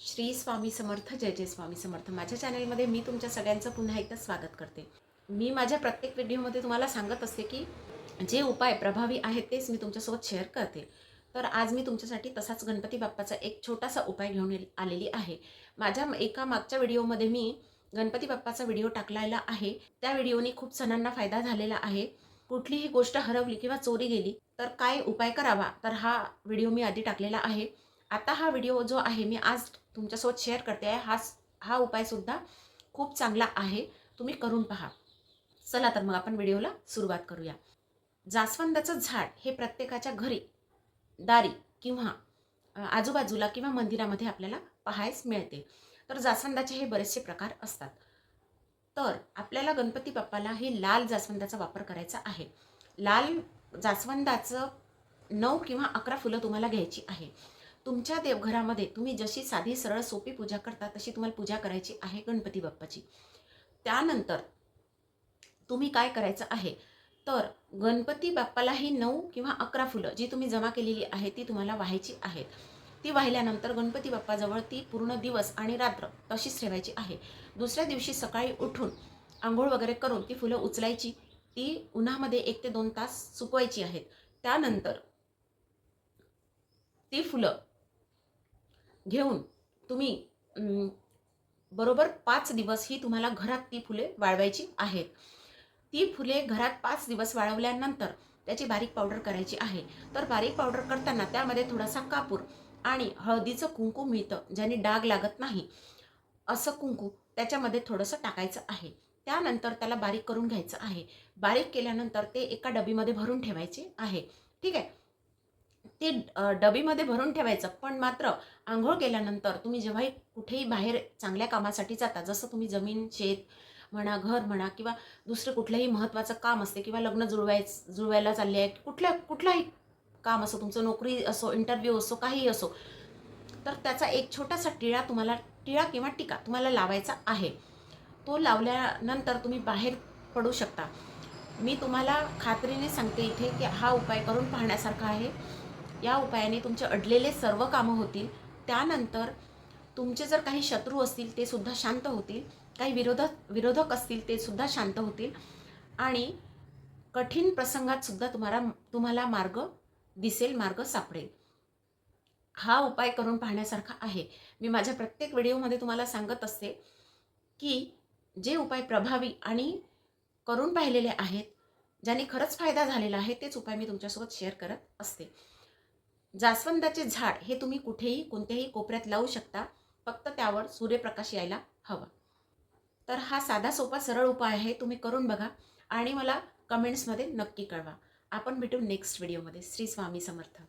श्री स्वामी समर्थ जय जय स्वामी समर्थ. माझ्या चॅनलमध्ये मी तुमच्या सगळ्यांचं पुन्हा एकदा स्वागत करते. मी माझ्या प्रत्येक व्हिडिओमध्ये तुम्हाला सांगत असते की जे उपाय प्रभावी आहेत तेच मी तुमच्यासोबत शेअर करते. तर आज मी तुमच्यासाठी तसाच गणपती बाप्पाचा एक छोटासा उपाय घेऊन आलेली आहे. माझ्या एका मागच्या व्हिडिओमध्ये मी गणपती बाप्पाचा व्हिडिओ टाकलेला आहे. त्या व्हिडिओने खूप जणांना फायदा झालेला आहे. कुठलीही गोष्ट हरवली किंवा चोरी गेली तर काय उपाय करावा? तर हा व्हिडिओ मी आधी टाकलेला आहे. आता हा व्हिडिओ जो आहे मी आज तुमच्यासोबत शेअर करते आहे. हा हा उपायसुद्धा खूप चांगला आहे. तुम्ही करून पहा. चला तर मग आपण व्हिडिओला सुरुवात करूया. जास्वंदाचं झाड हे प्रत्येकाच्या घरी दारी किंवा आजूबाजूला किंवा मंदिरामध्ये आपल्याला पाहायच मिळते. तर जास्वंदाचे हे बरेचसे प्रकार असतात. तर आपल्याला गणपती बाप्पाला हे लाल जास्वंदाचा वापर करायचा आहे. लाल जास्वंदाचं नऊ किंवा अकरा फुलं तुम्हाला घ्यायची आहे. तुमच्या देवघरामध्ये तुम्ही जशी साधी सरळ सोपी पूजा करता तशी तुम्हाला पूजा करायची आहे गणपती बाप्पाची. त्यानंतर तुम्ही काय करायचं आहे? तर गणपती बाप्पाला ही नऊ किंवा अकरा फुलं जी तुम्ही जमा केलेली आहे ती तुम्हाला वाहायची आहेत. ती वाहिल्यानंतर गणपती बाप्पाजवळ ती पूर्ण दिवस आणि रात्र तशीच ठेवायची आहे. दुसऱ्या दिवशी सकाळी उठून आंघोळ वगैरे करून ती फुलं उचलायची. ती उन्हामध्ये एक ते दोन तास सुकवायची आहेत. त्यानंतर ती फुलं घेऊन तुम्ही बरोबर पाच दिवस ही तुम्हाला घरात ती फुले वाळवायची आहेत. ती फुले घरात पाच दिवस वाळवल्यानंतर त्याची बारीक पावडर करायची आहे. तर बारीक पावडर करताना त्यामध्ये थोडासा कापूर आणि हळदीचं कुंकू मिळतं ज्याने डाग लागत नाही. असं कुंकू त्याच्यामध्ये थोडंसं टाकायचं आहे. त्यानंतर त्याला बारीक करून घ्यायचं आहे. बारीक केल्यानंतर ते एका डबीमध्ये भरून ठेवायचे आहे. ठीक आहे? ते डबीमध्ये भरून ठेवायचं. पण मात्र आंघोळ केल्यानंतर तुम्ही जेव्हाही कुठेही बाहेर चांगल्या कामासाठी जाता जसं तुम्ही जमीन शेत म्हणा घर म्हणा किंवा दुसरं कुठलंही महत्त्वाचं काम असते किंवा लग्न जुळवाय जुळवायला चालले आहे कुठल्या कुठलाही काम असो तुमचं नोकरी असो इंटरव्ह्यू असो काहीही असो तर त्याचा एक छोटासा टिळा तुम्हाला टिळा किंवा टीका तुम्हाला लावायचा आहे. तो लावल्यानंतर तुम्ही बाहेर पडू शकता. मी तुम्हाला खात्रीने सांगते इथे की हा उपाय करून पाहण्यासारखा आहे. या उपायाने तुमचे अडलेले सर्व कामं होतील. त्यानंतर तुमचे जर काही शत्रू असतील ते सुद्धा शांत होतील. काही विरोधक विरोधक असतील ते सुद्धा शांत होतील. आणि कठीण प्रसंगात सुद्धा तुम्हाला तुम्हाला मार्ग दिसेल मार्ग सापडेल. हा उपाय करून पाहण्यासारखा आहे. मी माझ्या प्रत्येक व्हिडिओमध्ये तुम्हाला सांगत असते की जे उपाय प्रभावी आणि करून पाहिलेले आहेत ज्याने खरंच फायदा झालेला आहे तेच उपाय मी तुमच्यासोबत शेअर करत असते. जास्वंदाचे झाड हे तुम्ही कुठेही कोणत्याही कोपऱ्यात लावू शकता. फक्त त्यावर सूर्यप्रकाश यायला हवा. तर हा साधा सोपा सरळ उपाय आहे. तुम्ही करून बघा आणि मला कमेंट्समध्ये नक्की कळवा. आपण भेटू नेक्स्ट व्हिडिओमध्ये श्री स्वामी समर्थ.